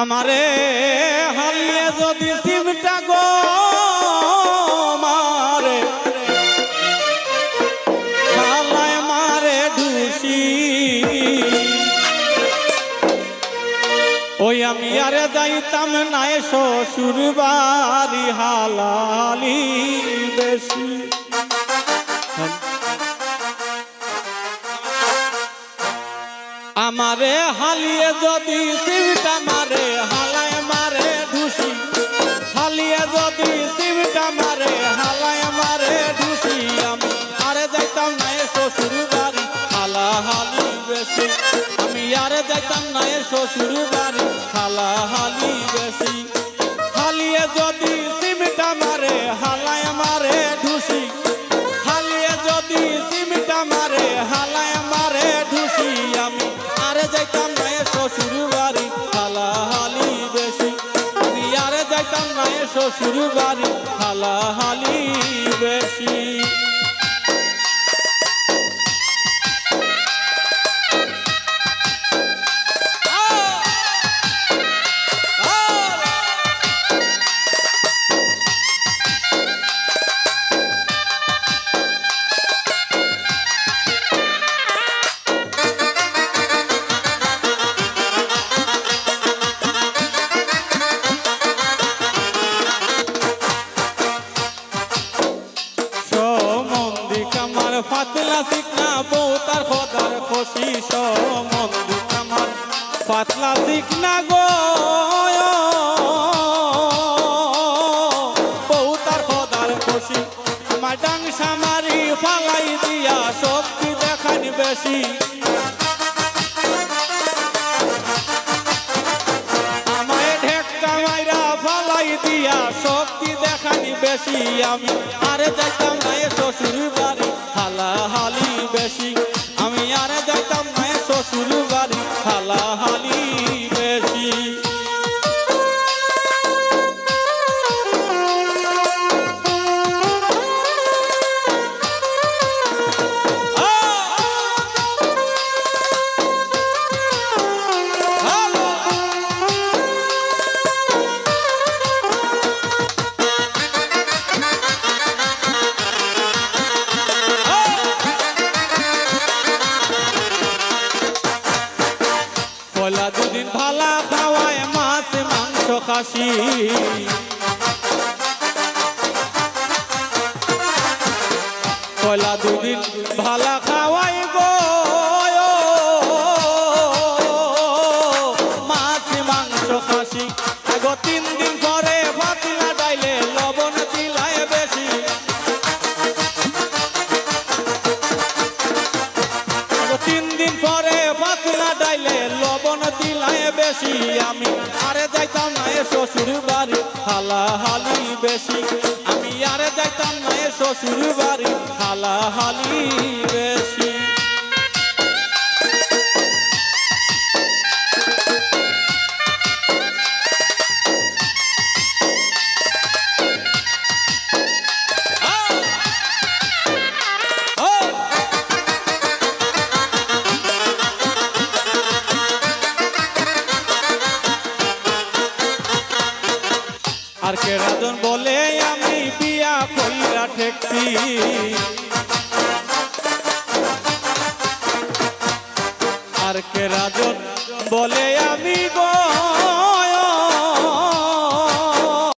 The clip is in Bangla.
আমারে হালিয়ে যদি সিমটা গো মারে, হালায় মারে ঢুসি। ওই আমি আরে যাইতাম নাই শ্বশুর বাড়ি হালালি বেশি। আমারে হালিয়ে যদি সিমটা মারে, হালায় মারে ঢুসি। হালিয়ে যদি সিমটা মারে, হালায় মারে ঢুসি আমি। আরে যাইতাম না এ শ্বশুর বাড়ি হালা হালি বেশি। আমি আরে যাইতাম না এ শ্বশুর বাড়ি হালা হালি বেশি। হালিয়ে যদি সিমটা মারে, হালায় মারে ঢুসি। হালিয়ে যদি সিমটা মারে, হালায় মারে যাইতাম না এ শ্বশুর বাড়ি হালা হালি বেশি। বিয়ারে যাইতাম না এ শ্বশুর বাড়ি হালা হালি বেশি। ফাতলা শিখনা বউ, তার খদার খুশি সমন্দি আমার। পাতলা শিখনা গো, বউ, তার খদার খুশি। আমার ডাং সামারি ফালাই দিয়া শক্তি দেখানি বেশি। ফালাই দিয়া শক্তি দেখানি বেশি আমি। আরে যাইতাম না শ্বশুর বাড়ি হালা হালি বেশি খাসি পয়লা দুদিন ভালা খাওয়াই গো। মাছ, মাংস, খাসি গো তিন দিন পরে পাতলা ডাইলে লবণ দিলায় বেশি। তিন দিন পরে পাতলা ডাইলে লবণ দিলাই বেশি আমি। আরে যাইতাম না এ শ্বশুর বাড়ি হালা হালি বেশি। আমি আরে যাইতাম না এ শ্বশুর বাড়ি হালা হালি বেশি। কে রাজন বলে আমি বিয়া কইরা ঠেকছি। আর কে রাজন বলে